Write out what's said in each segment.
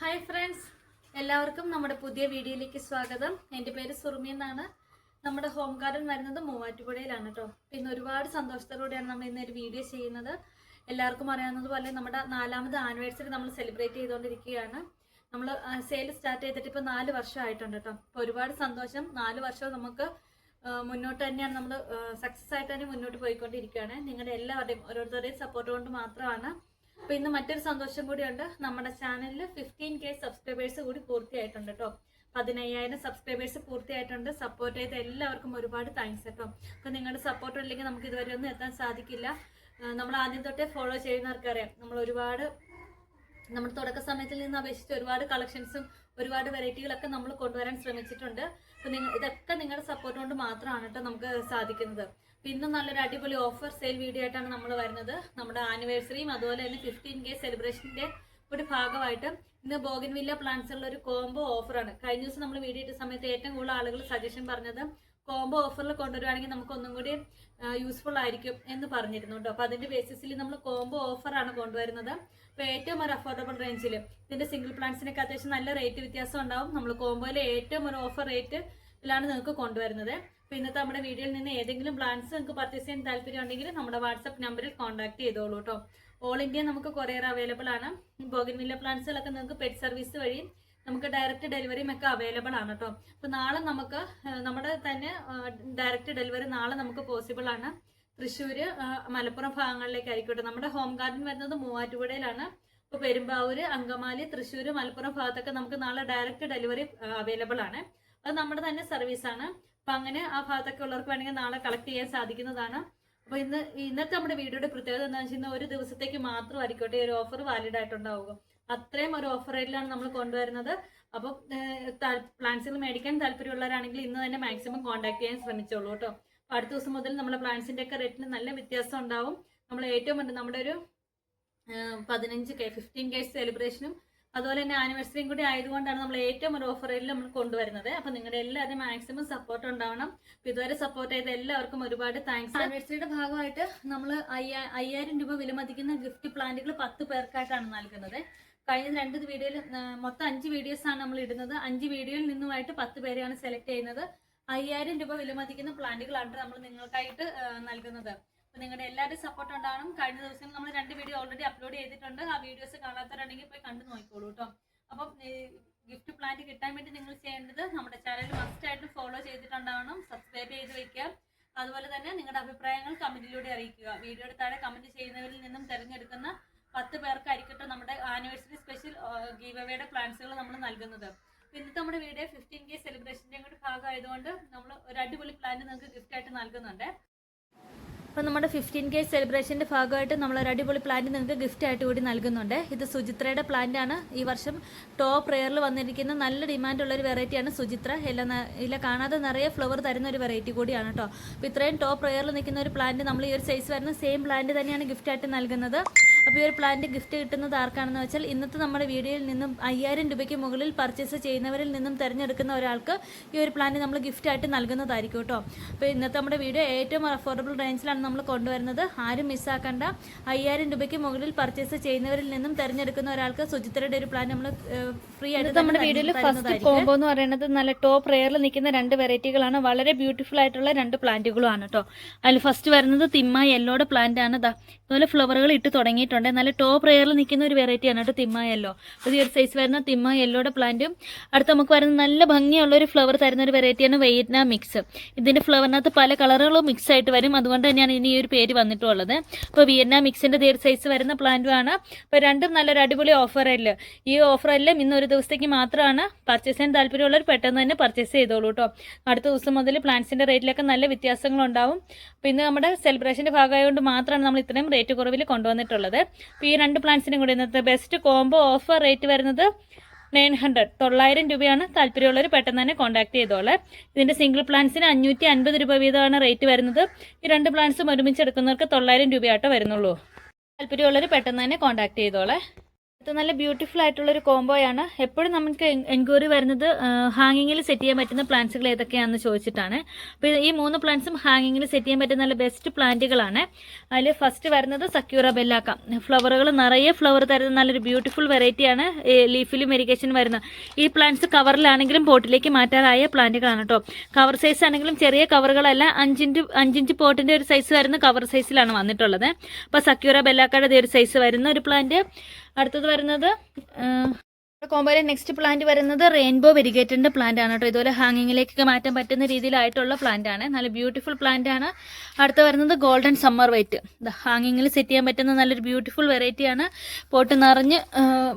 Hi friends. എല്ലാവർക്കും നമ്മുടെ പുതിയ വീഡിയോയിലേക്ക് സ്വാഗതം. എന്റെ പേര് സുറുമി എന്നാണ്. നമ്മുടെ ഹോം ഗാർഡൻ വരുന്നത് മൂവാറ്റുപുഴയിലാണ് കേട്ടോ. പിന്നെ ഒരുപാട് സന്തോഷത്തോടെയാണ് നമ്മൾ ഇന്ന് ഒരു വീഡിയോ ചെയ്യുന്നത്. എല്ലാവർക്കും അറിയാവുന്നതുപോലെ നമ്മുടെ നാലാമത് ആനിവേഴ്സറി നമ്മൾ സെലിബ്രേറ്റ് ചെയ്തുകൊണ്ടിരിക്കുകയാണ്. നമ്മൾ സെയിൽ സ്റ്റാർട്ട് ചെയ്തിട്ട് ഇപ്പോൾ നാല് വർഷമായിട്ടുണ്ട് കേട്ടോ. അപ്പോൾ ഒരുപാട് സന്തോഷം. നാല് വർഷം നമുക്ക് മുന്നോട്ട് തന്നെയാണ് നമ്മൾ സക്സസ് ആയിട്ട് തന്നെ മുന്നോട്ട് പോയിക്കൊണ്ടിരിക്കുകയാണ്. നിങ്ങളുടെ എല്ലാവരുടെയും ഓരോരുത്തരുടെയും സപ്പോർട്ട് കൊണ്ട് മാത്രമാണ് അപ്പൊ ഇന്ന് മറ്റൊരു സന്തോഷം കൂടിയുണ്ട്. നമ്മുടെ ചാനലിൽ ഫിഫ്റ്റീൻ കെ സബ്സ്ക്രൈബേഴ്സ് കൂടി പൂർത്തിയായിട്ടുണ്ട് കേട്ടോ. പതിനയ്യായിരം സബ്സ്ക്രൈബേഴ്സ് പൂർത്തിയായിട്ടുണ്ട്. സപ്പോർട്ട് ചെയ്ത എല്ലാവർക്കും ഒരുപാട് താങ്ക്സ് കേട്ടോ. അപ്പൊ നിങ്ങളുടെ സപ്പോർട്ട് ഇല്ലെങ്കിൽ നമുക്ക് ഇതുവരെ ഒന്നും എത്താൻ സാധിക്കില്ല. നമ്മൾ ആദ്യം തൊട്ടേ ഫോളോ ചെയ്യുന്നവർക്കറിയാം. നമ്മൾ ഒരുപാട് നമ്മുടെ തുടക്ക സമയത്തിൽ നിന്ന് അപേക്ഷിച്ച് ഒരുപാട് കളക്ഷൻസും ഒരുപാട് വെറൈറ്റികളൊക്കെ നമ്മൾ കൊണ്ടുവരാൻ ശ്രമിച്ചിട്ടുണ്ട്. അപ്പൊ നിങ്ങൾ ഇതൊക്കെ നിങ്ങളുടെ സപ്പോർട്ട് കൊണ്ട് മാത്രമാണ് കേട്ടോ നമുക്ക് സാധിക്കുന്നത്. അപ്പൊ ഇന്നും നല്ലൊരു അടിപൊളി ഓഫർ സെയിൽ വീഡിയോ ആയിട്ടാണ് നമ്മൾ വരുന്നത്. നമ്മുടെ ആനിവേഴ്സറിയും അതുപോലെ തന്നെ ഫിഫ്റ്റീൻ കെ സെലിബ്രേഷന്റെ ഒരു ഭാഗമായിട്ട് ഇന്ന് ബോഗൻവില്ല പ്ലാന്റ്സുള്ള ഒരു കോംബോ ഓഫറാണ് കഴിഞ്ഞ ദിവസം നമ്മൾ വീഡിയോ ഇട്ട സമയത്ത് ഏറ്റവും കൂടുതൽ ആളുകൾ സജഷൻ പറഞ്ഞത് കോംബോ ഓഫറിൽ കൊണ്ടുവരുവാണെങ്കിൽ നമുക്ക് ഒന്നും കൂടി യൂസ്ഫുൾ ആയിരിക്കും എന്ന് പറഞ്ഞിരുന്നു കേട്ടോ അപ്പൊ അതിന്റെ ബേസിസിൽ നമ്മൾ കോംബോ ഓഫറാണ് കൊണ്ടുവരുന്നത്. അപ്പോൾ ഏറ്റവും ഒരു അഫോർഡബിൾ റേഞ്ചിൽ ഇതിന്റെ സിംഗിൾ പ്ലാന്റ്സിനൊക്കെ അത്യാവശ്യം നല്ല റേറ്റ് വ്യത്യാസം ഉണ്ടാവും. നമ്മൾ കോംബോയിലെ ഏറ്റവും ഒരു ഓഫർ റേറ്റ് ാണ് നിങ്ങൾക്ക് കൊണ്ടുവരുന്നത്. അപ്പൊ ഇന്നത്തെ നമ്മുടെ വീഡിയോയിൽ നിന്ന് ഏതെങ്കിലും പ്ലാന്റ്സ് നിങ്ങൾക്ക് പർച്ചേസ് ചെയ്യാൻ താല്പര്യം ഉണ്ടെങ്കിൽ നമ്മുടെ വാട്സപ്പ് നമ്പറിൽ കോൺടാക്ട് ചെയ്തോളൂ കേട്ടോ ഓൾ ഇന്ത്യ നമുക്ക് കൊറിയർ അവൈലബിൾ ആണ്. ബോഗിൻവില്ല പ്ലാന്റ്സുകളൊക്കെ നിങ്ങൾക്ക് പെറ്റ് സർവീസ് വഴി നമുക്ക് ഡയറക്റ്റ് ഡെലിവറിയും ഒക്കെ അവൈലബിൾ ആണ് കേട്ടോ അപ്പൊ നാളെ നമുക്ക് നമ്മുടെ തന്നെ ഡയറക്റ്റ് ഡെലിവറി നാളെ നമുക്ക് പോസിബിൾ ആണ്. തൃശ്ശൂര് മലപ്പുറം ഭാഗങ്ങളിലേക്ക് ആയിക്കോട്ടെ നമ്മുടെ ഹോം ഗാർഡൻ വരുന്നത് മൂവാറ്റുപുഴയിലാണ്. ഇപ്പൊ പെരുമ്പാവൂര് അങ്കമാലി തൃശ്ശൂര് മലപ്പുറം ഭാഗത്തൊക്കെ നമുക്ക് നാളെ ഡയറക്റ്റ് ഡെലിവറി അവൈലബിൾ ആണ്. അത് നമ്മുടെ തന്നെ സർവീസ് ആണ്. അപ്പൊ അങ്ങനെ ആ ഭാഗത്തൊക്കെ ഉള്ളവർക്ക് വേണമെങ്കിൽ നാളെ കളക്ട് ചെയ്യാൻ സാധിക്കുന്നതാണ്. അപ്പൊ ഇന്ന് ഇന്നത്തെ നമ്മുടെ വീഡിയോയുടെ പ്രത്യേകത എന്താണെന്ന് വെച്ചാൽ ഒരു ദിവസത്തേക്ക് മാത്രം ആയിരിക്കട്ടെ ഒരു ഓഫർ വാലിഡ് ആയിട്ടുണ്ടാവുക. അത്രയും ഒരു ഓഫർ റേറ്റിലാണ് നമ്മൾ കൊണ്ടുവരുന്നത്. അപ്പോൾ പ്ലാൻസുകൾ മേടിക്കാൻ താല്പര്യമുള്ളവരാണെങ്കിൽ ഇന്ന് തന്നെ മാക്സിമം കോൺടാക്ട് ചെയ്യാൻ ശ്രമിച്ചോളൂ കേട്ടോ. അടുത്ത ദിവസം മുതൽ നമ്മുടെ പ്ലാൻസിന്റെ ഒക്കെ റേറ്റിന് നല്ല വ്യത്യാസം ഉണ്ടാവും. നമ്മൾ ഏറ്റവും നമ്മുടെ ഒരു പതിനഞ്ച് കെ ഫിഫ്റ്റീൻ കെ സെലിബ്രേഷനും അതുപോലെ തന്നെ ആനിവേഴ്സറിയും കൂടി ആയതുകൊണ്ടാണ് നമ്മൾ ഏറ്റവും ഒരു ഓഫറിൽ നമ്മൾ കൊണ്ടുവരുന്നത്. അപ്പൊ നിങ്ങളുടെ എല്ലാവരും മാക്സിമം സപ്പോർട്ട് ഉണ്ടാവണം. ഇതുവരെ സപ്പോർട്ട് ചെയ്ത എല്ലാവർക്കും ഒരുപാട് താങ്ക്സ് ആനിവേഴ്സറിയുടെ ഭാഗമായിട്ട് നമ്മൾ അയ്യായിരം രൂപ വിലമതിക്കുന്ന ഗിഫ്റ്റ് പ്ലാന്റുകൾ പത്ത് പേർക്കായിട്ടാണ് നൽകുന്നത്. കഴിഞ്ഞ രണ്ട് വീഡിയോയിൽ മൊത്തം അഞ്ച് വീഡിയോസ് ആണ് നമ്മൾ ഇടുന്നത്. അഞ്ച് വീഡിയോയിൽ നിന്നുമായിട്ട് പത്ത് പേരെയാണ് സെലക്ട് ചെയ്യുന്നത്. അയ്യായിരം രൂപ വിലമതിക്കുന്ന പ്ലാന്റുകളാണ് നമ്മൾ നിങ്ങൾക്കായിട്ട് നൽകുന്നത്. നിങ്ങളുടെ എല്ലാവരുടെയും സപ്പോർട്ട് ഉണ്ടാവണം. കഴിഞ്ഞ ദിവസം നമ്മൾ രണ്ട് വീഡിയോ ഓൾറെഡി അപ്ലോഡ് ചെയ്തിട്ടുണ്ട്. ആ വീഡിയോസ് കാണാത്തവരുണ്ടെങ്കിൽ പോയി കണ്ടു നോക്കിക്കോളൂ കേട്ടോ അപ്പം ഗിഫ്റ്റ് പ്ലാന്റ് കിട്ടാൻ വേണ്ടി നിങ്ങൾ ചെയ്യേണ്ടത് നമ്മുടെ ചാനൽ മസ്റ്റ് ആയിട്ട് ഫോളോ ചെയ്തിട്ടുണ്ടാവണം. സബ്സ്ക്രൈബ് ചെയ്ത് വെക്കുക. അതുപോലെ തന്നെ നിങ്ങളുടെ അഭിപ്രായങ്ങൾ കമന്റിലൂടെ അറിയിക്കുക. വീഡിയോയുടെ താഴെ കമന്റ് ചെയ്യുന്നവരിൽ നിന്നും തിരഞ്ഞെടുക്കുന്ന പത്ത് പേർക്കായിരിക്കട്ടെ നമ്മുടെ ആനിവേഴ്സറി സ്പെഷ്യൽ ഗീവ് അവയുടെ പ്ലാൻസുകൾ നമ്മൾ നൽകുന്നത്. ഇന്നത്തെ നമ്മുടെ വീഡിയോ ഫിഫ്റ്റീൻ കെ സെലിബ്രേഷന്റെ കൂടി ഭാഗമായതുകൊണ്ട് നമ്മൾ ഒരു അടിപൊളി പ്ലാന്റ് നിങ്ങൾക്ക് ഗിഫ്റ്റ് ആയിട്ട് നൽകുന്നുണ്ട്. അപ്പോൾ നമ്മുടെ ഫിഫ്റ്റീൻ കെ സെലിബ്രേഷന്റെ ഭാഗമായിട്ട് ഒരു അടിപൊളി പ്ലാന്റ് നിങ്ങൾക്ക് ഗിഫ്റ്റ് ആയിട്ട് കൂടി നൽകുന്നുണ്ട്. ഇത് സുചിത്രയുടെ പ്ലാന്റ് ആണ്. ഈ വർഷം ടോപ്പ് റെയറിൽ വന്നിരിക്കുന്ന നല്ല ഡിമാൻഡുള്ള ഒരു വെറൈറ്റിയാണ് സുചിത്ര. ഇല ഇല്ല കാണാതെ നിറയെ ഫ്ലവർ തരുന്ന ഒരു വെറൈറ്റി കൂടിയാണ് കേട്ടോ അപ്പോൾ ഇത്രയും ടോപ്പ് റെയറിൽ നിൽക്കുന്ന ഒരു പ്ലാന്റ് നമ്മൾ ഈ ഒരു സൈസ് വരുന്ന സെയിം പ്ലാന്റ് തന്നെയാണ് ഗിഫ്റ്റായിട്ട് നൽകുന്നത്. അപ്പോൾ ഈ ഒരു പ്ലാന്റ് ഗിഫ്റ്റ് കിട്ടുന്നത് ആർക്കാണെന്ന് വെച്ചാൽ ഇന്നത്തെ നമ്മുടെ വീഡിയോയിൽ നിന്നും അയ്യായിരം രൂപയ്ക്ക് മുകളിൽ പർച്ചേസ് ചെയ്യുന്നവരിൽ നിന്നും തിരഞ്ഞെടുക്കുന്ന ഒരാൾക്ക് ഈ ഒരു പ്ലാന്റ് നമ്മൾ ഗിഫ്റ്റ് ആയിട്ട് നൽകുന്നതായിരിക്കും കേട്ടോ. അപ്പോൾ ഇന്നത്തെ നമ്മുടെ വീഡിയോ ഏറ്റവും അഫോർഡബിൾ റേഞ്ചിലാണ് നമ്മൾ കൊണ്ടുവരുന്നത്. ആരും മിസ്സാക്കണ്ട അയ്യായിരം രൂപയ്ക്ക് മുകളിൽ പർച്ചേസ് ചെയ്യുന്നവരിൽ നിന്നും തിരഞ്ഞെടുക്കുന്ന ഒരാൾക്ക് സുചിത്രയുടെ ഒരു പ്ലാൻ നമ്മൾ ഫ്രീ ആയിട്ട് നമ്മുടെ വീഡിയോയിൽ ഫസ്റ്റ് കോംബോ എന്ന് പറയുന്നത് നല്ല ടോപ്പ് റെയറിൽ നിൽക്കുന്ന രണ്ട് വെറൈറ്റികളാണ് വളരെ ബ്യൂട്ടിഫുൾ ആയിട്ടുള്ള രണ്ട് പ്ലാന്റുകളുമാണ് കേട്ടോ. അതിൽ ഫസ്റ്റ് വരുന്നത് തിമ്മ യെല്ലോയുടെ പ്ലാന്റ് ആണ്. ഇതാ അതുപോലെ ഫ്ലവറുകൾ ഇട്ട് തുടങ്ങിയിട്ടുണ്ട്. നല്ല ടോപ്പ് റെയറിൽ നിൽക്കുന്ന ഒരു വെറൈറ്റിയാണ് കേട്ടോ തിമ്മ യെല്ലോ പുതിയ ഒരു സൈസ് വരുന്ന തിമ്മ യെല്ലോയുടെ പ്ലാന്റും അടുത്ത് നമുക്ക് വരുന്ന നല്ല ഭംഗിയുള്ള ഒരു ഫ്ലവർ തരുന്ന ഒരു വെറൈറ്റിയാണ് വെയ്റ്റ്ന മിക്സ് ഇതിന്റെ ഫ്ലവറിനകത്ത് പല കളറുകളും മിക്സ് ആയിട്ട് വരും. അതുകൊണ്ട് തന്നെയാണ് ഇനി ഈ ഒരു പേര് വന്നിട്ടുള്ളത്. അപ്പോൾ വിയറ്റ്നാ മിക്സിന്റെ ദീർ സൈസ് വരുന്ന പ്ലാന്റും ആണ്. അപ്പോൾ രണ്ടും നല്ലൊരു അടിപൊളി ഓഫറല്ല ഈ ഓഫറെല്ലാം ഇന്ന് ഒരു ദിവസത്തേക്ക് മാത്രമാണ് പർച്ചേസ് ചെയ്യാൻ താല്പര്യമുള്ളവർ പെട്ടെന്ന് തന്നെ പർച്ചേസ് ചെയ്തോളൂ കേട്ടോ. അടുത്ത ദിവസം മുതൽ പ്ലാന്റ്സിന്റെ റേറ്റിലൊക്കെ നല്ല വ്യത്യാസങ്ങളുണ്ടാവും അപ്പോൾ ഇന്ന് നമ്മുടെ സെലിബ്രേഷന്റെ ഭാഗമായതുകൊണ്ട് മാത്രമാണ് നമ്മൾ ഇത്രയും റേറ്റ് കുറവിൽ കൊണ്ടുവന്നിട്ടുള്ളത്. അപ്പോൾ ഈ രണ്ട് പ്ലാന്റ്സിനും കൂടി ഇന്നത്തെ ബെസ്റ്റ് കോംബോ ഓഫർ റേറ്റ് വരുന്നത് നയൻ ഹൺഡ്രഡ് തൊള്ളായിരം രൂപയാണ് താല്പര്യമുള്ളവർ പെട്ടെന്ന് തന്നെ കോൺടാക്ട് ചെയ്തോളെ. ഇതിന്റെ സിംഗിൾ പ്ലാൻസിന് അഞ്ഞൂറ്റി അൻപത് രൂപ വീതമാണ് റേറ്റ് വരുന്നത്. ഈ രണ്ട് പ്ലാൻസും ഒരുമിച്ച് എടുക്കുന്നവർക്ക് തൊള്ളായിരം രൂപയാട്ടോ വരുന്നുള്ളൂ. താല്പര്യമുള്ളവർ പെട്ടെന്ന് തന്നെ കോൺടാക്ട് ചെയ്തോളെ. ഇത് നല്ല ബ്യൂട്ടിഫുൾ ആയിട്ടുള്ള ഒരു കോംബോയാണ് എപ്പോഴും നമുക്ക് എൻക്വയറി വരുന്നത് ഹാങ്ങിങ്ങിൽ സെറ്റ് ചെയ്യാൻ പറ്റുന്ന പ്ലാന്റ്സുകൾ ഏതൊക്കെയാണെന്ന് ചോദിച്ചിട്ടാണ്. അപ്പോൾ ഈ മൂന്ന് പ്ലാന്റ്സും ഹാങ്ങിങ്ങിൽ സെറ്റ് ചെയ്യാൻ പറ്റുന്ന നല്ല ബെസ്റ്റ് പ്ലാന്റുകളാണ് അതിൽ ഫസ്റ്റ് വരുന്നത് സക്യൂറ ബെല്ലാക്ക ഫ്ലവറുകൾ നിറയെ ഫ്ലവർ തരുന്ന നല്ലൊരു ബ്യൂട്ടിഫുൾ വെറൈറ്റിയാണ് ലീഫിലും ഇറിഗേഷൻ വരുന്ന. ഈ പ്ലാന്റ്സ് കവറിലാണെങ്കിലും പോട്ടിലേക്ക് മാറ്റാറായ പ്ലാന്റുകളാണ് കേട്ടോ കവർ സൈസ് ആണെങ്കിലും ചെറിയ കവറുകളല്ല അഞ്ചിഞ്ച് അഞ്ചിഞ്ച് പോട്ടിന്റെ ഒരു സൈസ് വരുന്ന കവർ സൈസിലാണ് വന്നിട്ടുള്ളത്. അപ്പോൾ സക്യൂറ ബെല്ലാക്കയുടെ ഒരു സൈസ് വരുന്ന ഒരു പ്ലാന്റ് അടുത്തത് വരുന്നത് കോമ്പോയിലെ നെക്സ്റ്റ് പ്ലാന്റ് വരുന്നത് റെയിൻബോ വെരിഗേറ്റഡിന്റെ പ്ലാന്റ് ആണ് കേട്ടോ ഇതുപോലെ ഹാങ്ങിങ്ങിലേക്കൊക്കെ മാറ്റാൻ പറ്റുന്ന രീതിയിലായിട്ടുള്ള പ്ലാന്റ് ആണ്. നല്ല ബ്യൂട്ടിഫുൾ പ്ലാന്റ് ആണ്. അടുത്ത വരുന്നത് ഗോൾഡൻ സമ്മർ വൈറ്റ് ഹാങ്ങിങ്ങിൽ സെറ്റ് ചെയ്യാൻ പറ്റുന്ന നല്ലൊരു ബ്യൂട്ടിഫുൾ വെറൈറ്റി ആണ്. പോട്ട് നിറഞ്ഞ്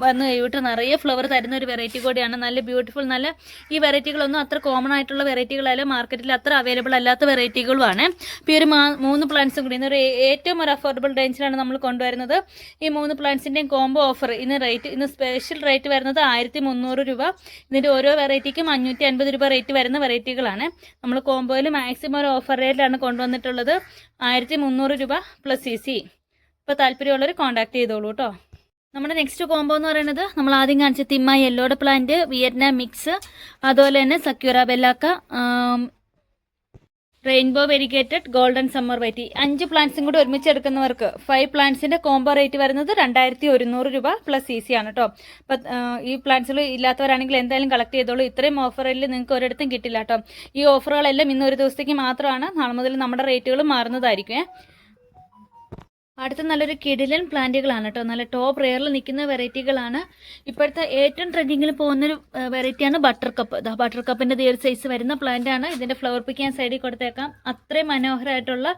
വന്ന് കഴിവിട്ട് നിറയെ ഫ്ലവർ തരുന്ന ഒരു വെറൈറ്റി കൂടിയാണ്. നല്ല ബ്യൂട്ടിഫുൾ നല്ല ഈ വെറൈറ്റികളൊന്നും അത്ര കോമൺ ആയിട്ടുള്ള വെറൈറ്റികളല്ല മാർക്കറ്റിൽ അത്ര അവൈലബിൾ അല്ലാത്ത വെറൈറ്റികളുമാണ് ഈ ഒരു മൂന്ന് പ്ലാന്റ്സും കൂടി ഇന്നൊരു ഏറ്റവും ഒരു അഫോർഡബിൾ റേഞ്ചിലാണ് നമ്മൾ കൊണ്ടുവരുന്നത്. ഈ മൂന്ന് പ്ലാന്റ്സിന്റെയും കോംബോ ഓഫർ ഇന്ന് റേറ്റ് ഇന്ന് സ്പെഷ്യൽ റേറ്റ് വരുന്നത് ആയിരത്തി മുന്നൂറ് രൂപ. ഇതിന്റെ ഓരോ വെറൈറ്റിക്കും അഞ്ഞൂറ്റി അൻപത് രൂപ റേറ്റ് വരുന്ന വെറൈറ്റികളാണ്. നമ്മൾ കോംബോയിൽ മാക്സിമം ഒരു ഓഫർ റേറ്റിലാണ് കൊണ്ടുവന്നിട്ടുള്ളത്. ആയിരത്തി മുന്നൂറ് രൂപ പ്ലസ് സി സി ഇപ്പോൾ താല്പര്യമുള്ളവർ കോൺടാക്ട് ചെയ്തോളൂ കേട്ടോ നമ്മുടെ നെക്സ്റ്റ് കോംബോ എന്ന് പറയുന്നത് നമ്മൾ ആദ്യം കാണിച്ച തിമ്മ യെല്ലോഡ് പ്ലാന്റ് വിയറ്റ്നാം മിക്സ് അതുപോലെ തന്നെ സക്യൂറ ബെല്ലാക്ക റെയിൻബോ വെരിഗേറ്റഡ് ഗോൾഡൻ സമ്മർ വൈറ്റി അഞ്ച് പ്ലാന്റ്സും കൂടി ഒരുമിച്ച് എടുക്കുന്നവർക്ക് ഫൈവ് പ്ലാന്റ്സിന്റെ കോംബോ റേറ്റ് വരുന്നത് രണ്ടായിരത്തി ഒരുന്നൂറ് രൂപ പ്ലസ് ഈസി ആണ് കേട്ടോ അപ്പം ഈ പ്ലാന്റ്സുകൾ ഇല്ലാത്തവരാണെങ്കിൽ എന്തായാലും കളക്ട് ചെയ്തോളൂ. ഇത്രയും ഓഫറിൽ നിങ്ങൾക്ക് ഒരിടത്തും കിട്ടില്ല കേട്ടോ ഈ ഓഫറുകളെല്ലാം ഇന്ന് ഒരു ദിവസത്തേക്ക് മാത്രമാണ്. നാളെ മുതൽ നമ്മുടെ റേറ്റുകൾ മാറുന്നതായിരിക്കും അടുത്ത നല്ലൊരു കിടിലൻ പ്ലാന്റുകളാണ് കേട്ടോ. നല്ല ടോപ്പ് റെയറിൽ നിൽക്കുന്ന വെറൈറ്റികളാണ്. ഇപ്പോഴത്തെ ഏറ്റവും ട്രെൻഡിങ്ങിൽ പോകുന്നൊരു വെറൈറ്റിയാണ് ബട്ടർ കപ്പ് ബട്ടർ കപ്പിന്റെ ദീർ സൈസ് വരുന്ന പ്ലാന്റ് ആണ്. ഇതിന്റെ ഫ്ലവർ പിക്ക് ഞാൻ സൈഡിൽ കൊടുത്തേക്കാം. അത്രയും മനോഹരമായിട്ടുള്ള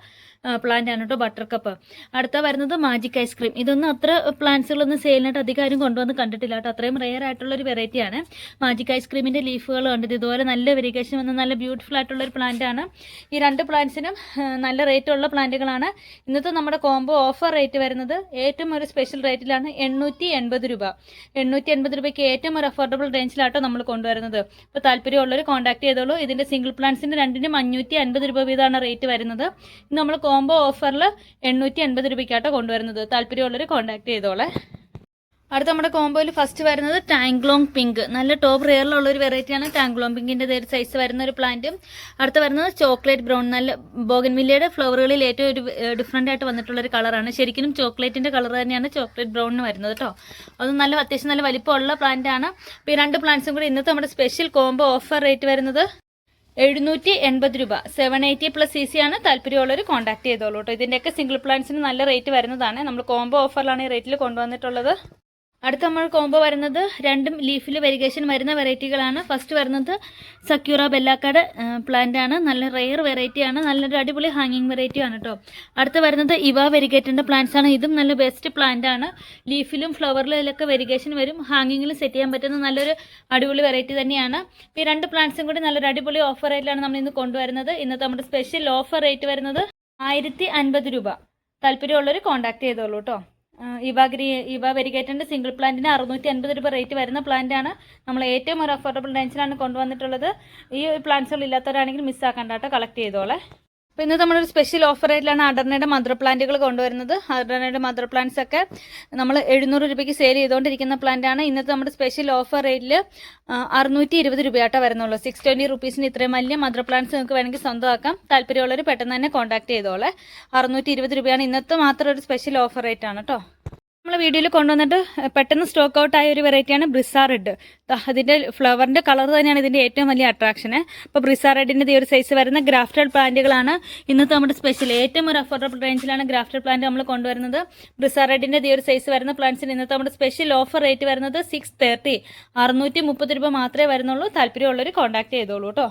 പ്ലാന്റ് ആണ് കേട്ടോ ബട്ടർ കപ്പ് അടുത്ത വരുന്നത് മാജിക് ഐസ്ക്രീം ഇതൊന്നും അത്ര പ്ലാന്റ്സുകളൊന്നും സെയിലിനായിട്ട് അധികം ആരും കൊണ്ടുവന്ന് കണ്ടിട്ടില്ല കേട്ടോ. അത്രയും റെയർ ആയിട്ടുള്ള ഒരു വെറൈറ്റിയാണ് മാജിക് ഐസ്ക്രീമിന്റെ ലീഫുകൾ കണ്ടത് ഇതുപോലെ നല്ല വെരിഗേഷൻ വന്ന നല്ല ബ്യൂട്ടിഫുൾ ആയിട്ടുള്ള ഒരു പ്ലാന്റ് ആണ്. ഈ രണ്ട് പ്ലാന്റ്സിനും നല്ല റേറ്റ് ഉള്ള പ്ലാന്റുകളാണ് ഇന്നത്തെ നമ്മുടെ കോംബോ ഓഫർ റേറ്റ് വരുന്നത് ഏറ്റവും ഒരു സ്പെഷ്യൽ റേറ്റിലാണ് എണ്ണൂറ്റി എൺപത് രൂപ. എണ്ണൂറ്റി എൺപത് രൂപയ്ക്ക് ഏറ്റവും ഒരു അഫോർഡബിൾ റേഞ്ചിലാട്ടോ നമ്മൾ കൊണ്ടുവരുന്നത്. അപ്പോൾ താല്പര്യമുള്ളവർ കോൺടാക്ട് ചെയ്തോളൂ. ഇതിന്റെ സിംഗിൾ പ്ലാന്റ്സിന്റെ രണ്ടിനും അഞ്ഞൂറ്റി അൻപത് രൂപ വീതമാണ് റേറ്റ് വരുന്നത്. ഇന്ന് നമ്മൾ കോംബോ ഓഫറിൽ എണ്ണൂറ്റി എൺപത് രൂപയ്ക്കാട്ടോ കൊണ്ടുവരുന്നത്. താല്പര്യമുള്ളവർ കോൺടാക്ട് ചെയ്തോളെ. അടുത്ത നമ്മുടെ കോംബോയിൽ ഫസ്റ്റ് വരുന്നത് ടാങ്ക്ലോങ് പിങ്ക് നല്ല ടോപ്പ് റെയറിലുള്ള ഒരു വെറൈറ്റിയാണ് ടാങ്ക്ലോങ് പിങ്കിന്റെ ഒരു സൈസ് വരുന്ന ഒരു പ്ലാന്റും അടുത്ത വരുന്നത് ചോക്ലേറ്റ് ബ്രൗൺ നല്ല ബോഗൻവില്ലയുടെ ഫ്ലവറുകളിൽ ഏറ്റവും ഒരു ഡിഫറെന്റ് ആയിട്ട് വന്നിട്ടുള്ള ഒരു കളറാണ് ശരിക്കും ചോക്ലേറ്റിന്റെ കളർ തന്നെയാണ് ചോക്ലേറ്റ് ബ്രൗണിന് വരുന്നത് കേട്ടോ അത് നല്ല അത്യാവശ്യം നല്ല വലിപ്പമുള്ള പ്ലാന്റ് ആണ്. ഈ രണ്ട് പ്ലാന്റ്സും കൂടി ഇന്നത്തെ നമ്മുടെ സ്പെഷ്യൽ കോംബോ ഓഫർ റേറ്റ് വരുന്നത് എഴുന്നൂറ്റി എൺപത് രൂപ. Seven eighty plus C C ആണ് താല്പര്യമുള്ളവർ കോൺടാക്ട് ചെയ്തോളൂ കേട്ടോ. ഇതിന്റെയൊക്കെ സിംഗിൾ പ്ലാൻസിന് നല്ല റേറ്റ് വരുന്നതാണ്. നമ്മൾ കോംബോ ഓഫറിലാണ് ഈ റേറ്റിൽ കൊണ്ടുവന്നിട്ടുള്ളത്. അടുത്ത നമ്മൾ കോംബോ വരുന്നത് രണ്ടും ലീഫിൽ വെരിഗേഷൻ വരുന്ന വെറൈറ്റികളാണ് ഫസ്റ്റ് വരുന്നത് സക്യൂറ ബെല്ലാക്കാട് പ്ലാന്റ് ആണ്. നല്ല റെയർ വെറൈറ്റി ആണ്. നല്ലൊരു അടിപൊളി ഹാങ്ങിങ് വെറൈറ്റി ആണ് കേട്ടോ അടുത്ത വരുന്നത് ഇവ വെരിഗേറ്റിന്റെ പ്ലാന്റ്സ് ആണ്. ഇതും നല്ല ബെസ്റ്റ് പ്ലാന്റ് ആണ്. ലീഫിലും ഫ്ലവറിലും ഫ്ലവറിലൊക്കെ വെരിഗേഷൻ വരും. ഹാങ്ങിങ്ങിലും സെറ്റ് ചെയ്യാൻ പറ്റുന്ന നല്ലൊരു അടിപൊളി വെറൈറ്റി തന്നെയാണ്. ഈ രണ്ട് പ്ലാന്റ്സും കൂടി നല്ലൊരു അടിപൊളി ഓഫർ റേറ്റിലാണ് നമ്മൾ ഇന്ന് കൊണ്ടുവരുന്നത്. ഇന്നത്തെ നമ്മുടെ സ്പെഷ്യൽ ഓഫർ റേറ്റ് വരുന്നത് ആയിരത്തി രൂപ. താല്പര്യമുള്ളവർ കോൺടാക്ട് ചെയ്തോളൂ കേട്ടോ ഇവ ഗ്രീ ഇവ വെരിഗേറ്റിന്റെ സിംഗിൾ പ്ലാന്റിന് അറുന്നൂറ്റി അൻപത് രൂപ റേറ്റ് വരുന്ന പ്ലാന്റ് ആണ്. നമ്മൾ ഏറ്റവും ഒരു അഫോർഡബിൾ റേഞ്ചിലാണ് കൊണ്ടുവന്നിട്ടുള്ളത്. ഈ പ്ലാന്റ്സുകൾ ഇല്ലാത്തവരാണെങ്കിൽ മിസ്സാക്കണ്ട കേട്ടോ കളക്ട് ചെയ്തോളെ. അപ്പോൾ ഇന്ന് നമ്മളൊരു സ്പെഷ്യൽ ഓഫർ റേറ്റിലാണ് അഡർണയുടെ മദർ പ്ലാന്റുകൾ കൊണ്ടുവരുന്നത്. അഡർണയുടെ മദർ പ്ലാന്റ്സ് ഒക്കെ നമ്മൾ എഴുന്നൂറ് രൂപയ്ക്ക് സെയിൽ ചെയ്തുകൊണ്ടിരിക്കുന്ന പ്ലാന്റ് ആണ്. ഇന്നത്തെ നമ്മുടെ സ്പെഷ്യൽ ഓഫർ റേറ്റിൽ അറുന്നൂറ്റി ഇരുപത് രൂപയാട്ടോ വരുന്നുള്ളൂ. സിക്സ് ട്വന്റി റുപ്പീസിന് ഇത്രയും വലിയ മദർ പ്ലാന്റ്സ് നിങ്ങൾക്ക് വേണമെങ്കിൽ സ്വന്തമാക്കാം. താല്പര്യമുള്ളവർ പെട്ടെന്ന് തന്നെ കോൺടാക്ട് ചെയ്തോളെ. അറുന്നൂറ്റി ഇരുപത് രൂപയാണ് ഇന്നത്തെ മാത്രം ഒരു സ്പെഷ്യൽ ഓഫർ റേറ്റ് ആണ് കേട്ടോ. നമ്മൾ വീഡിയോയിൽ കൊണ്ടുവന്നിട്ട് പെട്ടെന്ന് സ്റ്റോക്ക് ഔട്ട് ആയ ഒരു വെറൈറ്റിയാണ് ബ്രിസാ റെഡ് അതിന്റെ ഫ്ലവറിന്റെ കളർ തന്നെയാണ് ഇതിന്റെ ഏറ്റവും വലിയ അട്രാക്ഷന് അപ്പോൾ ബ്രിസാ റെഡിന്റെ ഈ ഒരു സൈസ് വരുന്ന ഗ്രാഫ്റ്റഡ് പ്ലാന്റുകളാണ് ഇന്നത്തെ നമ്മുടെ സ്പെഷ്യൽ ഏറ്റവും ഒരു അഫോർഡബിൾ റേഞ്ചിലാണ് ഗ്രാഫ്റ്റഡ് പ്ലാന്റ് നമ്മൾ കൊണ്ടുവരുന്നത്. ബ്രിസാ റെഡിന്റെ ഈ ഒരു സൈസ് വരുന്ന പ്ലാന്റ്സിന് ഇന്നത്തെ നമ്മുടെ സ്പെഷ്യൽ ഓഫർ റേറ്റ് വരുന്നത് സിക്സ് തേർട്ടി അറുന്നൂറ്റി മുപ്പത് രൂപ മാത്രമേ വരുന്നുള്ളൂ. താല്പര്യമുള്ളവർ കോൺടാക്ട് ചെയ്തോളൂ കേട്ടോ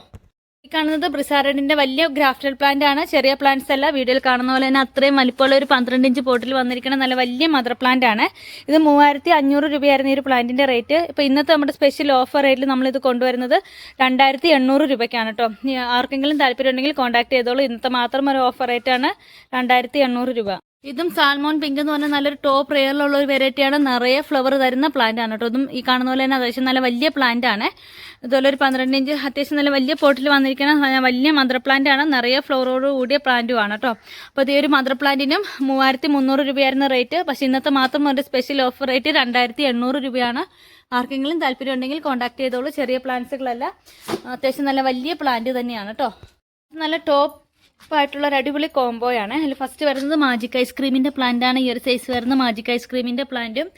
ഈ കാണുന്നത് ബ്രിസാരഡിന്റെ വലിയ ഗ്രാഫ്റ്റഡ് പ്ലാന്റ് ആണ്. ചെറിയ പ്ലാന്റ്സ് അല്ല വീഡിയോയിൽ കാണുന്ന പോലെ തന്നെ അത്രയും വലിപ്പമുള്ള ഒരു പന്ത്രണ്ട് ഇഞ്ച് പോട്ടിൽ വന്നിരിക്കുന്ന നല്ല വലിയ മദർ പ്ലാന്റ് ആണ്. ഇത് മൂവായിരത്തി അഞ്ഞൂറ് രൂപയായിരുന്നു ഈ ഒരു പ്ലാന്റിന്റെ റേറ്റ് ഇപ്പോൾ ഇന്നത്തെ നമ്മുടെ സ്പെഷ്യൽ ഓഫർ റേറ്റിൽ നമ്മൾ ഇത് കൊണ്ടുവരുന്നത് രണ്ടായിരത്തി എണ്ണൂറ് രൂപയ്ക്കാണ് കേട്ടോ ആർക്കെങ്കിലും താല്പര്യം ഉണ്ടെങ്കിൽ കോൺടാക്ട് ചെയ്തോളൂ. ഇന്നത്തെ മാത്രം ഒരു ഓഫർ റേറ്റ് ആണ് രണ്ടായിരത്തി എണ്ണൂറ് രൂപ. ഇതും സാൽമോൺ പിങ്ക് എന്ന് പറഞ്ഞാൽ നല്ലൊരു ടോപ്പ് റെയറിലുള്ള ഒരു വെറൈറ്റിയാണ് നിറയെ ഫ്ലവർ തരുന്ന പ്ലാന്റ് ആണ് കേട്ടോ. ഇതും ഈ കാണുന്ന പോലെ തന്നെ അത്യാവശ്യം നല്ല വലിയ പ്ലാന്റ് ആണ്. ഇതുപോലെ ഒരു പന്ത്രണ്ട് ഇഞ്ച് അത്യാവശ്യം നല്ല വലിയ പോട്ടിൽ വന്നിരിക്കുന്ന വലിയ മദർ പ്ലാന്റ് ആണ്. നിറയെ ഫ്ലവറോട് കൂടിയ പ്ലാന്റും ആണ് കേട്ടോ. അപ്പോൾ ഈ ഒരു മദർ പ്ലാന്റിനും മൂവായിരത്തി മുന്നൂറ് രൂപയായിരുന്ന റേറ്റ് പക്ഷേ ഇന്നത്തെ മാത്രം ഒരു സ്പെഷ്യൽ ഓഫർ റേറ്റ് രണ്ടായിരത്തി എണ്ണൂറ് രൂപയാണ്. ആർക്കെങ്കിലും താല്പര്യം ഉണ്ടെങ്കിൽ കോൺടാക്ട് ചെയ്തോളൂ. ചെറിയ പ്ലാന്റ്സുകളല്ല അത്യാവശ്യം നല്ല വലിയ പ്ലാന്റ് തന്നെയാണ് കേട്ടോ. നല്ല ടോപ്പ് ആയിട്ടുള്ള ഒരു അടിപൊളി കോംബോയാണ്. അതിൽ ഫസ്റ്റ് വരുന്നത് മാജിക് ഐസ്ക്രീമിന്റെ പ്ലാന്റ് ആണ്. ഈ ഒരു സൈസ് വരുന്ന മാജിക് ഐസ്ക്രീമിന്റെ പ്ലാന്റും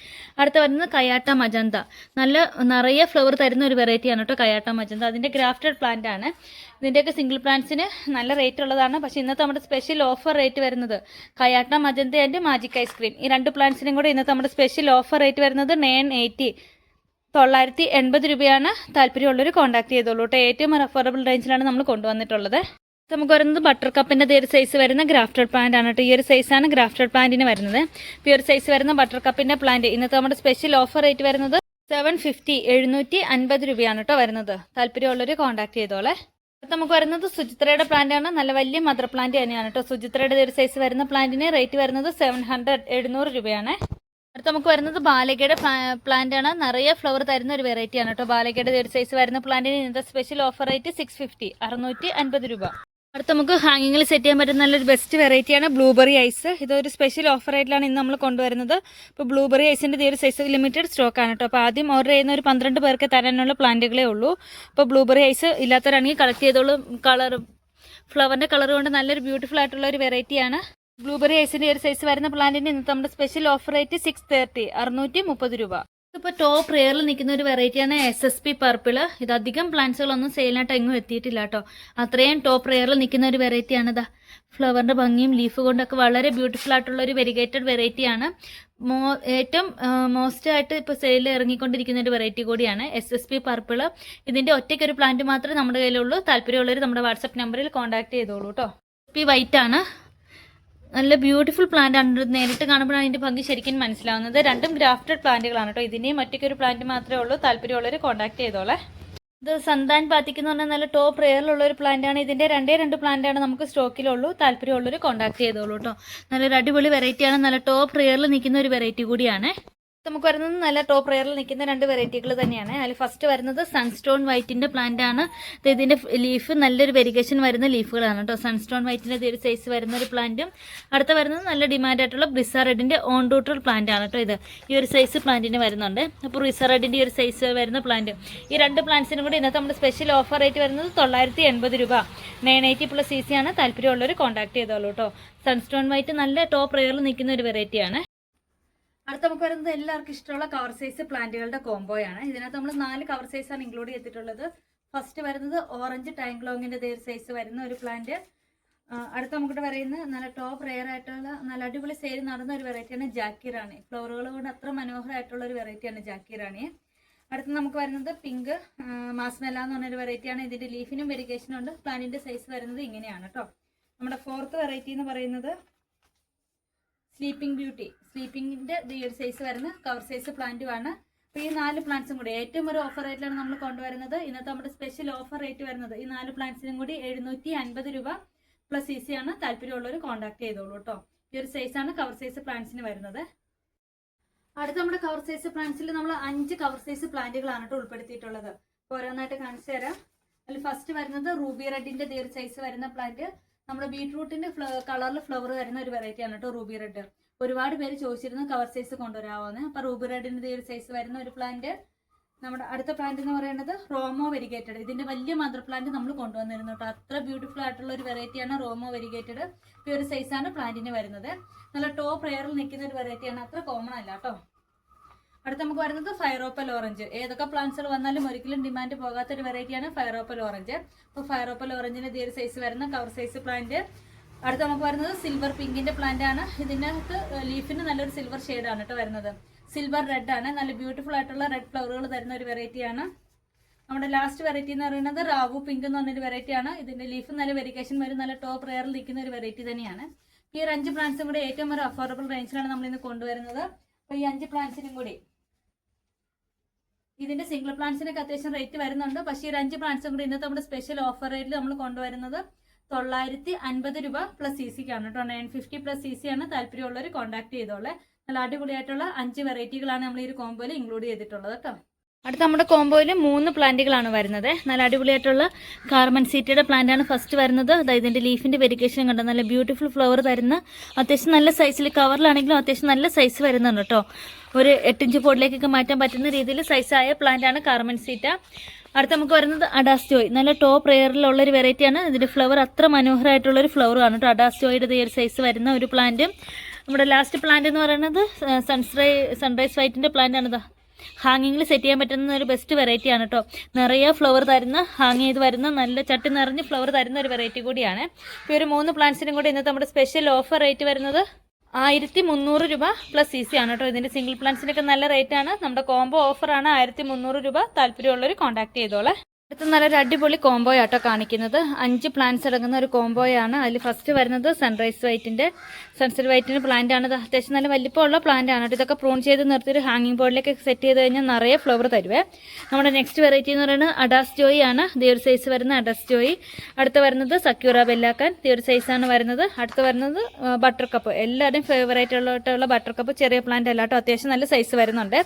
അടുത്ത വരുന്നത് കയാട്ട മജന്ത. നല്ല നിറയെ ഫ്ലവർ തരുന്ന ഒരു വെറൈറ്റിയാണ് കേട്ടോ കയാട്ട മജന്ത. അതിന്റെ ഗ്രാഫ്റ്റഡ് പ്ലാന്റ് ആണ്. ഇതിന്റെയൊക്കെ സിംഗിൾ പ്ലാന്റ്സിന് നല്ല റേറ്റ് ഉള്ളതാണ്. പക്ഷേ ഇന്നത്തെ നമ്മുടെ സ്പെഷ്യൽ ഓഫർ റേറ്റ് വരുന്നത് കയാട്ട magenta and magic ice cream ഈ രണ്ട് പ്ലാന്റ്സിനും കൂടെ ഇന്നത്തെ നമ്മുടെ സ്പെഷ്യൽ ഓഫർ റേറ്റ് വരുന്നത് നയൻ എയ്റ്റി തൊള്ളായിരത്തി എൺപത് രൂപയാണ് താല്പര്യമുള്ളവർ കോൺടാക്ട് ചെയ്തോളൂ കേട്ടോ. ഏറ്റവും അഫോർഡബിൾ റേഞ്ചിലാണ് നമ്മൾ കൊണ്ടുവന്നിട്ടുള്ളത്. നമുക്ക് വരുന്നത് ബട്ടർ കപ്പിന്റെ ഒരു സൈസ് വരുന്ന ഗ്രാഫ്റ്റഡ് പ്ലാന്റ് ആണ് കേട്ടോ ഈ ഒരു സൈസാണ് ഗ്രാഫ്റ്റഡ് പ്ലാന്റിന് വരുന്നത്. ഈ ഒരു സൈസ് വരുന്ന ബട്ടർ കപ്പിന്റെ പ്ലാന്റ് ഇന്നത്തെ നമ്മുടെ സ്പെഷ്യൽ ഓഫർ റേറ്റ് വരുന്നത് സെവൻ ഫിഫ്റ്റി എഴുന്നൂറ്റി അൻപത് രൂപയാണ് കേട്ടോ വരുന്നത്. താല്പര്യമുള്ളവർ കോൺടാക്ട് ചെയ്തോളെ. നമുക്ക് വരുന്നത് സുചിത്രയുടെ പ്ലാന്റ് ആണ്. നല്ല വലിയ മദർ പ്ലാന്റ് തന്നെയാണ് കേട്ടോ സുചിത്രയുടെ ഒരു സൈസ് വരുന്ന പ്ലാന്റിന് റേറ്റ് വരുന്നത് സെവൻ ഹൺഡ്രഡ് എഴുന്നൂറ് രൂപയാണ്. അടുത്ത് നമുക്ക് വരുന്നത് ബാലകയുടെ പ്ലാന്റ് ആണ്. നിറയെ ഫ്ലവർ തരുന്ന ഒരു വെറൈറ്റി ആണ് കേട്ടോ ബാലകയുടെ ഒരു സൈസ് വരുന്ന പ്ലാന്റിന് ഇന്നത്തെ special offer rate six fifty അറുന്നൂറ്റി അൻപത് രൂപ. അടുത്ത നമുക്ക് ഹാങ്ങിങ്ങിൽ സെറ്റ് ചെയ്യാൻ പറ്റുന്ന നല്ലൊരു ബെസ്റ്റ് വെറൈറ്റിയാണ് ബ്ലൂബെറി ഐസ് ഇതൊരു സ്പെഷ്യൽ ഓഫർ റേറ്റിലാണ് ഇന്ന് നമ്മൾ കൊണ്ടുവരുന്നത്. ഇപ്പോൾ ബ്ലൂബെറി ഐസിന്റെ ഈ ഒരു സൈസ് ലിമിറ്റഡ് സ്റ്റോക്ക് ആണ് കേട്ടോ. അപ്പോൾ ആദ്യം ഓർഡർ ചെയ്യുന്ന ഒരു പന്ത്രണ്ട് പേർക്ക് തരാനുള്ള പ്ലാന്റുകളേ ഉള്ളൂ. അപ്പോൾ ബ്ലൂബെറി ഐസ് ഇല്ലാത്തവരാണെങ്കിൽ കളക്ട് ചെയ്തോളൂ. കളർ ഫ്ലവറിന്റെ കളർ കൊണ്ട് നല്ലൊരു ബ്യൂട്ടിഫുൾ ആയിട്ടുള്ള ഒരു വെറൈറ്റിയാണ് ബ്ലൂബെറി ഐസിന്റെ ഒരു സൈസ് വരുന്ന പ്ലാന്റിന് ഇന്ന് നമ്മുടെ special offer rate six thirty അറുന്നൂറ്റി മുപ്പത് രൂപ. ഇപ്പോൾ ടോപ്പ് റെയറിൽ നിൽക്കുന്ന ഒരു വെറൈറ്റിയാണ് എസ് എസ് പി പർപ്പിൾ ഇത് അധികം പ്ലാന്റ്സുകളൊന്നും സെയിലായിട്ട് എങ്ങും എത്തിയിട്ടില്ല കേട്ടോ അത്രയും ടോപ്പ് റെയറിൽ നിൽക്കുന്ന ഒരു വെറൈറ്റിയാണ് ഇതാ. ഫ്ലവറിന്റെ ഭംഗിയും ലീഫ് കൊണ്ടൊക്കെ വളരെ ബ്യൂട്ടിഫുൾ ആയിട്ടുള്ള ഒരു വെരിഗേറ്റഡ് വെറൈറ്റിയാണ് മോ ഏറ്റവും മോസ്റ്റ് ആയിട്ട് ഇപ്പോൾ സെയിൽ ഇറങ്ങിക്കൊണ്ടിരിക്കുന്ന ഒരു വെറൈറ്റി കൂടിയാണ് എസ് എസ് പി പർപ്പിൾ ഇതിന്റെ ഒറ്റയ്ക്കൊരു പ്ലാന്റ് മാത്രമേ നമ്മുടെ കയ്യിലുള്ളൂ. താല്പര്യമുള്ളവർ നമ്മുടെ വാട്സപ്പ് നമ്പറിൽ കോൺടാക്ട് ചെയ്തോളൂ കേട്ടോ പി വൈറ്റ് ആണ്. നല്ല ബ്യൂട്ടിഫുൾ പ്ലാന്റ് ആണ്. നേരിട്ട് കാണുമ്പോഴാണ് അതിന്റെ ഭംഗി ശരിക്കും മനസ്സിലാവുന്നത്. രണ്ടും ഗ്രാഫ്റ്റഡ് പ്ലാന്റുകളാണ് കേട്ടോ ഇതിന്റെയും മറ്റൊരു പ്ലാന്റ് മാത്രമേ ഉള്ളൂ. താല്പര്യമുള്ളവർ കോൺടാക്ട് ചെയ്തോളെ. ഇത് സന്താൻ പാത്തിക്ക് എന്ന് പറഞ്ഞാൽ നല്ല ടോപ്പ് റെയറിലുള്ള ഒരു പ്ലാന്റാണ് ആണ്. ഇതിന്റെ രണ്ടേ രണ്ട് പ്ലാന്റ് ആണ് നമുക്ക് സ്റ്റോക്കിലുള്ളൂ താല്പര്യമുള്ളവർ കോൺടാക്ട് ചെയ്തോളൂ കേട്ടോ നല്ലൊരു അടിപൊളി വെറൈറ്റിയാണ് നല്ല ടോപ്പ് റെയറിൽ നിൽക്കുന്ന ഒരു വെറൈറ്റി കൂടിയാണ്. നമുക്ക് വരുന്നത് നല്ല ടോപ്പ് റയറിൽ നിൽക്കുന്ന രണ്ട് വെറൈറ്റികൾ തന്നെയാണ്. അതിൽ ഫസ്റ്റ് വരുന്നത് സൺസ്റ്റോൺ വൈറ്റിന്റെ പ്ലാന്റ് ആണ്. ഇതിന്റെ ലീഫ് നല്ലൊരു വെരിഗേഷൻ വരുന്ന ലീഫുകളാണ് കേട്ടോ സൺസ്റ്റോൺ വൈറ്റിന്റെ ഒരു സൈസ് വരുന്ന ഒരു പ്ലാന്റും അടുത്ത വരുന്നത് നല്ല ഡിമാൻഡ് ആയിട്ടുള്ള ബ്രിസ റെഡിന്റെ ഓൺ ഡൂട്ടർ പ്ലാന്റ് ആണ് കേട്ടോ ഇത്. ഈ ഒരു സൈസ് പ്ലാന്റിന് വരുന്നുണ്ട്. അപ്പോൾ ഈ ഒരു സൈസ് വരുന്ന പ്ലാന്റ് ഈ രണ്ട് പ്ലാന്റ്സിനും കൂടി ഇന്നത്തെ നമ്മുടെ സ്പെഷ്യൽ ഓഫർ റേറ്റ് വരുന്നത് തൊള്ളായിരത്തി എൺപത് രൂപ. Nine eighty plus C C ആണ്. താല്പര്യമുള്ളവർ കോൺടാക്ട് ചെയ്തോളൂ കേട്ടോ സൺസ്റ്റോൺ വൈറ്റ് നല്ല ടോപ്പ് റയറിൽ നിൽക്കുന്ന ഒരു വെറൈറ്റിയാണ് അടുത്ത നമുക്ക് വരുന്നത് എല്ലാവർക്കും ഇഷ്ടമുള്ള കവർ സൈസ് പ്ലാന്റുകളുടെ കോംബോയാണ്. ഇതിനകത്ത് നമ്മൾ നാല് കവർ സൈസ് ആണ് ഇൻക്ലൂഡ് ചെയ്തിട്ടുള്ളത്. ഫസ്റ്റ് വരുന്നത് ഓറഞ്ച് ടാങ്ക്ലോങ്ങിന്റെ ദേർ സൈസ് വരുന്ന ഒരു പ്ലാന്റ് അടുത്ത നമുക്കിട്ട് പറയുന്ന നല്ല ടോപ്പ് റെയർ ആയിട്ടുള്ള നല്ല അടിപൊളി സെയിൽ നടന്ന ഒരു വെറൈറ്റിയാണ് ജാക്കി റാണി. ഫ്ലവറുകൾ കൊണ്ട് അത്ര മനോഹരമായിട്ടുള്ള ഒരു വെറൈറ്റിയാണ് ജാക്കി റാണി. അടുത്ത നമുക്ക് വരുന്നത് പിങ്ക് മാസ്മെല്ല എന്ന് പറഞ്ഞൊരു വെറൈറ്റിയാണ് ഇതിന്റെ ലീഫിനും വെരിക്കേഷനും ഉണ്ട്. പ്ലാന്റിന്റെ സൈസ് വരുന്നത് ഇങ്ങനെയാണ് കേട്ടോ നമ്മുടെ ഫോർത്ത് വെറൈറ്റി എന്ന് പറയുന്നത് സ്ലീപ്പിംഗ് ബ്യൂട്ടി സ്ലീപ്പിംഗിന്റെ ഈ ഒരു സൈസ് വരുന്ന കവർ സൈസ് പ്ലാന്റുമാണ് അപ്പോൾ ഈ നാല് പ്ലാന്റ്സും കൂടി ഏറ്റവും ഒരു ഓഫർ റേറ്റിലാണ് നമ്മൾ കൊണ്ടുവരുന്നത്. ഇന്നത്തെ നമ്മുടെ സ്പെഷ്യൽ ഓഫർ റേറ്റ് വരുന്നത് ഈ നാല് പ്ലാന്റ്സിനും കൂടി എഴുന്നൂറ്റി അൻപത് രൂപ പ്ലസ് ഈസി ആണ് താല്പര്യമുള്ളവർ കോൺടാക്ട് ചെയ്തോളൂ കേട്ടോ ഈ ഒരു സൈസാണ് കവർ സൈസ് പ്ലാന്റ്സിന് വരുന്നത്. അടുത്ത നമ്മുടെ കവർ സൈസ് പ്ലാന്റ്സിൽ നമ്മൾ അഞ്ച് കവർ സൈസ് പ്ലാന്റുകളാണ് കേട്ടോ ഉൾപ്പെടുത്തിയിട്ടുള്ളത്. ഓരോന്നായിട്ട് കാണിച്ചു തരാം. അതിൽ ഫസ്റ്റ് വരുന്നത് റൂബി റെഡിന്റെ ദീർ സൈസ് വരുന്ന പ്ലാന്റ് നമ്മുടെ ബീട്രൂട്ടിന്റെ കളറിൽ ഫ്ലവർ വരുന്ന ഒരു വെറൈറ്റി ആണ് കേട്ടോ റൂബി റെഡ്. ഒരുപാട് പേര് ചോദിച്ചിരുന്നു കവർ സൈസ് കൊണ്ടുവരാമെന്ന് അപ്പൊ റൂബി റെഡിന്റെ ഒരു സൈസ് വരുന്ന ഒരു പ്ലാന്റ് നമ്മുടെ അടുത്ത പ്ലാന്റ് എന്ന് പറയുന്നത് റോമോ വെരിഗേറ്റഡ്. ഇതിന്റെ വലിയ മദർ പ്ലാന്റ് നമ്മൾ കൊണ്ടുവന്നിരുന്നു കേട്ടോ. അത്ര ബ്യൂട്ടിഫുൾ ആയിട്ടുള്ള ഒരു വെറൈറ്റിയാണ് റോമോ വെരിഗേറ്റഡ്. ഈ ഒരു സൈസാണ് പ്ലാന്റിന് വരുന്നത്. നല്ല ടോപ്പ് റെയറിൽ നിൽക്കുന്ന ഒരു വെറൈറ്റിയാണ് അത്ര കോമൺ അല്ല കേട്ടോ. അടുത്ത നമുക്ക് വരുന്നത് ഫയറോപ്പൽ ഓറഞ്ച് ഏതൊക്കെ പ്ലാന്റ്സുകൾ വന്നാലും ഒരിക്കലും ഡിമാൻഡ് പോകാത്ത ഒരു വെറൈറ്റിയാണ് ഫയറോപ്പൽ ഓറഞ്ച് അപ്പോൾ ഫയറോപ്പൽ ഓറഞ്ചിന് ഇതേ സൈസ് വരുന്ന കവർ സൈസ് പ്ലാന്റ് അടുത്ത നമുക്ക് വരുന്നത് സിൽവർ പിങ്കിന്റെ പ്ലാന്റ് ആണ്. ഇതിനകത്ത് ലീഫിന് നല്ലൊരു സിൽവർ ആണ് കേട്ടോ വരുന്നത്. സിൽവർ റെഡ് ആണ്. നല്ല ബ്യൂട്ടിഫുൾ ആയിട്ടുള്ള റെഡ് ഫ്ലവറുകൾ തരുന്ന ഒരു വെറൈറ്റിയാണ് നമ്മുടെ ലാസ്റ്റ് വെറൈറ്റി എന്ന് പറയുന്നത് റാവു പിങ്ക് എന്ന് പറഞ്ഞൊരു വെറൈറ്റിയാണ് ഇതിന്റെ ലീഫ് നല്ല വെരിക്കേഷൻ വരും. നല്ല ടോപ്പ് റെയറിൽ നിൽക്കുന്ന ഒരു വെറൈറ്റി തന്നെയാണ്. ഈ ഒരു അഞ്ച് പ്ലാന്റ്സും കൂടെ ഏറ്റവും ഒരു അഫോർഡബിൾ റേഞ്ചിലാണ് നമ്മൾ ഇന്ന് കൊണ്ടുവരുന്നത്. അപ്പോൾ ഈ അഞ്ച് പ്ലാന്റ്സിനും കൂടി. ഇതിന്റെ സിംഗിൾ പ്ലാന്റ്സിനൊക്കെ അത്യാവശ്യം റേറ്റ് വരുന്നുണ്ട്. പക്ഷേ ഈ അഞ്ച് പ്ലാന്റ്സും കൂടി ഇന്നത്തെ നമ്മുടെ സ്പെഷ്യൽ ഓഫർ റേറ്റിൽ നമ്മൾ കൊണ്ടുവരുന്നത് തൊള്ളായിരത്തി അൻപത് രൂപ പ്ലസ് സി ആണ് കേട്ടോ. Nine fifty plus C C ആണ് താല്പര്യമുള്ളവർ കോൺടാക്ട് ചെയ്തോളെ. നല്ല അടിപൊളിയായിട്ടുള്ള അഞ്ച് വെറൈറ്റികളാണ് നമ്മൾ ഈ ഒരു കോമ്പോയിൽ ഇൻക്ലൂഡ് ചെയ്തിട്ടുള്ളത് കേട്ടോ. അടുത്ത നമ്മുടെ കോമ്പോയിൽ മൂന്ന് പ്ലാന്റുകളാണ് വരുന്നത്. നല്ല അടിപൊളിയായിട്ടുള്ള കാർമൻ സീറ്റയുടെ പ്ലാന്റ് ആണ് ഫസ്റ്റ് വരുന്നത്. അതായത് ഇതിന്റെ ലീഫിന്റെ വെരിക്കേഷൻ കണ്ട? നല്ല ബ്യൂട്ടിഫുൾ ഫ്ലവർ തരുന്ന അത്യാവശ്യം നല്ല സൈസിൽ കവറിലാണെങ്കിലും അത്യാവശ്യം നല്ല സൈസ് വരുന്നുണ്ട് കേട്ടോ. ഒരു എട്ടിഞ്ച് പോട്ടിലേക്കൊക്കെ മാറ്റാൻ പറ്റുന്ന രീതിയിൽ സൈസായ പ്ലാന്റ് ആണ് കാർമൻ സീറ്റ. അടുത്ത നമുക്ക് വരുന്നത് അഡാസ്റ്റോയ്. നല്ല ടോപ്പ് റെയറിലുള്ള ഒരു വെറൈറ്റിയാണ്. ഇതിന്റെ ഫ്ലവർ അത്ര മനോഹരമായിട്ടുള്ള ഒരു ഫ്ലവർ ആണ് കേട്ടോ. അഡാസ്റ്റോയുടെ ഈ ഒരു സൈസ് വരുന്ന ഒരു പ്ലാന്റ്. നമ്മുടെ ലാസ്റ്റ് പ്ലാന്റ് എന്ന് പറയുന്നത് സൺസ്രൈ സൺറൈസ് വൈറ്റിന്റെ പ്ലാന്റ് ആണിതാ ഹാങ്ങിങ്ങിൽ സെറ്റ് ചെയ്യാൻ പറ്റുന്ന ഒരു ബെസ്റ്റ് വെറൈറ്റി ആണ് കേട്ടോ നിറയെ ഫ്ലവർ തരുന്ന ഹാങ് ചെയ്ത് വരുന്ന നല്ല ചട്ടി നിറഞ്ഞ് ഫ്ലവർ തരുന്ന ഒരു വെറൈറ്റി കൂടിയാണ്. ഈ ഒരു മൂന്ന് പ്ലാന്റ്സിനും കൂടി ഇന്നത്തെ നമ്മുടെ സ്പെഷ്യൽ ഓഫർ റേറ്റ് വരുന്നത് ആയിരത്തി മുന്നൂറ് രൂപ പ്ലസ് സി സി ആണ് കേട്ടോ ഇതിന്റെ സിംഗിൾ പ്ലാന്റ്സിനൊക്കെ നല്ല റേറ്റ് ആണ്. നമ്മുടെ കോംബോ ഓഫറാണ് ആയിരത്തി മുന്നൂറ് രൂപ. താല്പര്യമുള്ളവർ കോൺടാക്ട് ചെയ്തോളെ. അടുത്ത നല്ലൊരു അടിപൊളി കോംബോ ആട്ടോ കാണിക്കുന്നത്. അഞ്ച് പ്ലാന്റ്സ് അടങ്ങുന്ന ഒരു കോംബോയാണ് അതിൽ ഫസ്റ്റ് വരുന്നത് സൺറൈസ് വൈറ്റിന്റെ സൺസെറ്റ് വൈറ്റിന്റെ പ്ലാന്റ് ആണ്. അത്യാവശ്യം നല്ല വലിപ്പമുള്ള പ്ലാന്റ് ആണ്. ഇതൊക്കെ പ്രൂൺ ചെയ്ത് നിർത്തി ഒരു ഹാങ്ങിങ് ബോർഡിലേക്ക് സെറ്റ് ചെയ്ത് കഴിഞ്ഞാൽ നിറയെ ഫ്ലവർ തരുവേ. നമ്മുടെ നെക്സ്റ്റ് വെറൈറ്റി എന്ന് പറയുന്നത് അഡാസ് ജോയി ആണ്. ദി സൈസ് വരുന്ന അഡാസ് ജോയി അടുത്ത വരുന്നത് സക്യൂറ ബെല്ലാക്കൻ സൈസാണ് സൈസ് ആണ് വരുന്നത്. അടുത്ത വരുന്നത് ബട്ടർ കപ്പ് എല്ലാവരുടെയും ഫേവറേറ്റ് ഉള്ള ബട്ടർ കപ്പ് ചെറിയ പ്ലാന്റ് അല്ലാട്ടോ അത്യാവശ്യം നല്ല സൈസ് വരുന്നുണ്ട്.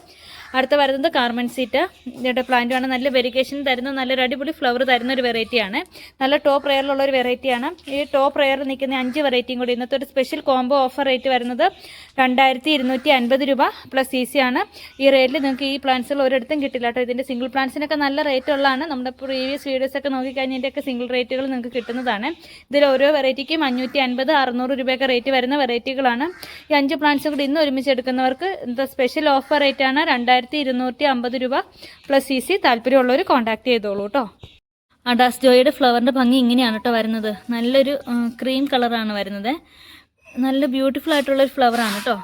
അടുത്ത വരുന്നത് കാർമൻ സീറ്റ ഇതിന്റെ പ്ലാന്റുമാണ് നല്ല വെരിക്കേഷൻ തരുന്ന നല്ലൊരു അടിപൊളി ഫ്ലവർ തരുന്ന ഒരു വെറൈറ്റിയാണ് നല്ല ടോപ്പ് റെയറിലുള്ള ഒരു വെറൈറ്റിയാണ് ഈ ടോപ്പ് റെയറിൽ നിൽക്കുന്ന അഞ്ച് വെറൈറ്റിയും കൂടി. ഇന്നത്തെ ഒരു സ്പെഷ്യൽ കോംബോ ഓഫർ റേറ്റ് വരുന്നത് രണ്ടായിരത്തി ഇരുന്നൂറ്റി അൻപത് രൂപ പ്ലസ് സി സി ആണ്. ഈ റേറ്റിൽ നിങ്ങൾക്ക് ഈ പ്ലാന്റ്സുകൾ ഒരിടത്തും കിട്ടില്ല കേട്ടോ ഇതിന്റെ സിംഗിൾ പ്ലാന്റ്സിനൊക്കെ നല്ല റേറ്റ് ഉള്ളതാണ്. നമ്മുടെ പ്രീവിയസ് വീഡിയോസൊക്കെ നോക്കിക്കഴിഞ്ഞാൽ ഇതിന്റെയൊക്കെ സിംഗിൾ റേറ്റുകൾ നിങ്ങൾക്ക് കിട്ടുന്നതാണ്. ഇതിൽ ഓരോ വെറൈറ്റിക്കും അഞ്ഞൂറ്റി അൻപത് അറുന്നൂറ് രൂപയൊക്കെ റേറ്റ് വരുന്ന വെറൈറ്റികളാണ് ഈ അഞ്ച് പ്ലാന്റ്സും കൂടി ഇന്ന് ഒരുമിച്ച് എടുക്കുന്നവർക്ക് ഇന്നത്തെ സ്പെഷ്യൽ ഓഫർ റേറ്റ് ആണ്. രണ്ടായിരത്തി ഇരുന്നൂറ്റി അമ്പത് രൂപ പ്ലസ് സി സി താല്പര്യമുള്ളവർ കോൺടാക്ട് ചെയ്തോളൂ കേട്ടോ അഡാസ് ജോയുടെ ഫ്ലവറിന്റെ ഭംഗി ഇങ്ങനെയാണ് കേട്ടോ വരുന്നത്. നല്ലൊരു ക്രീം കളറാണ് വരുന്നത്. നല്ല ബ്യൂട്ടിഫുൾ ആയിട്ടുള്ളൊരു ഫ്ലവറാണ് കേട്ടോ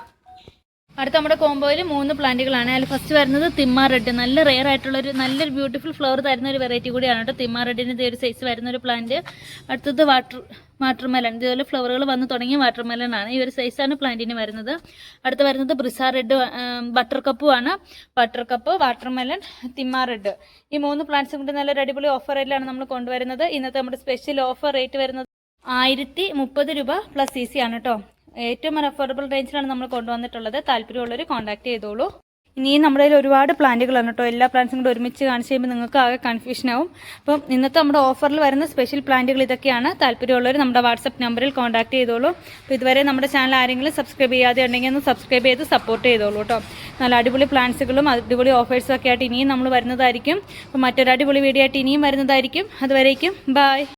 അടുത്ത നമ്മുടെ കോമ്പോയിൽ മൂന്ന് പ്ലാന്റുകളാണ്. അതിൽ ഫസ്റ്റ് വരുന്നത് തിമ്മ റെഡ് നല്ല റെയർ ആയിട്ടുള്ള ഒരു നല്ലൊരു ബ്യൂട്ടിഫുൾ ഫ്ലവർ തരുന്ന ഒരു വെറൈറ്റി കൂടിയാണ് കേട്ടോ തിമ്മ റെഡിന്റെ ഒരു സൈസ് വരുന്ന ഒരു പ്ലാന്റ് അടുത്തത് വാട്ടർ വാട്ടർമെലൺ ഇതുപോലെ ഫ്ലവറുകൾ വന്ന് തുടങ്ങിയ വാട്ടർമെലൺ ആണ്. ഈ ഒരു സൈസാണ് പ്ലാന്റിന് വരുന്നത്. അടുത്ത് വരുന്നത് ബ്രിസ റെഡ് ബട്ടർ കപ്പും ആണ്. ബട്ടർ കപ്പ് വാട്ടർമെലൺ തിമ്മ റെഡ് ഈ മൂന്ന് പ്ലാന്റ്സും കൂടി നല്ലൊരു അടിപൊളി ഓഫർ റേറ്റിലാണ് നമ്മൾ കൊണ്ടുവരുന്നത്. ഇന്നത്തെ നമ്മുടെ സ്പെഷ്യൽ ഓഫർ റേറ്റ് വരുന്നത് ആയിരത്തി മുപ്പത് രൂപ പ്ലസ് സി സി ആണ് കേട്ടോ. ഏറ്റവും അഫോർഡബിൾ റേഞ്ചിലാണ് നമ്മൾ കൊണ്ടുവന്നിട്ടുള്ളത്. താല്പര്യമുള്ളവർ കോൺടാക്ട് ചെയ്തോളൂ. ഇനിയും നമ്മുടെ കയ്യിൽ ഒരുപാട് പ്ലാന്റുകളാണ് കേട്ടോ. എല്ലാ പ്ലാന്റ്സും കൂടെ ഒരുമിച്ച് കാണിച്ചു കഴിയുമ്പോൾ നിങ്ങൾക്ക് ആകെ കൺഫ്യൂഷൻ ആവും. അപ്പം ഇന്നത്തെ നമ്മുടെ ഓഫറിൽ വരുന്ന സ്പെഷ്യൽ പ്ലാന്റുകൾ ഇതൊക്കെയാണ്. താല്പര്യമുള്ളവർ നമ്മുടെ വാട്സപ്പ് നമ്പറിൽ കോൺടാക്ട് ചെയ്തോളൂ. അപ്പോൾ ഇതുവരെ നമ്മുടെ ചാനൽ ആരെങ്കിലും സബ്സ്ക്രൈബ് ചെയ്യാതെ ഉണ്ടെങ്കിൽ ഒന്ന് സബ്സ്ക്രൈബ് ചെയ്ത് സപ്പോർട്ട് ചെയ്തോളൂ കേട്ടോ. നല്ല അടിപൊളി പ്ലാന്റ്സുകളും അടിപൊളി ഓഫേഴ്സും ഒക്കെ ആയിട്ട് ഇനിയും നമ്മൾ വരുന്നതായിരിക്കും. അപ്പോൾ മറ്റൊരു അടിപൊളി വീഡിയോ ആയിട്ട് ഇനിയും വരുന്നതായിരിക്കും. അതുവരേക്കും ബൈ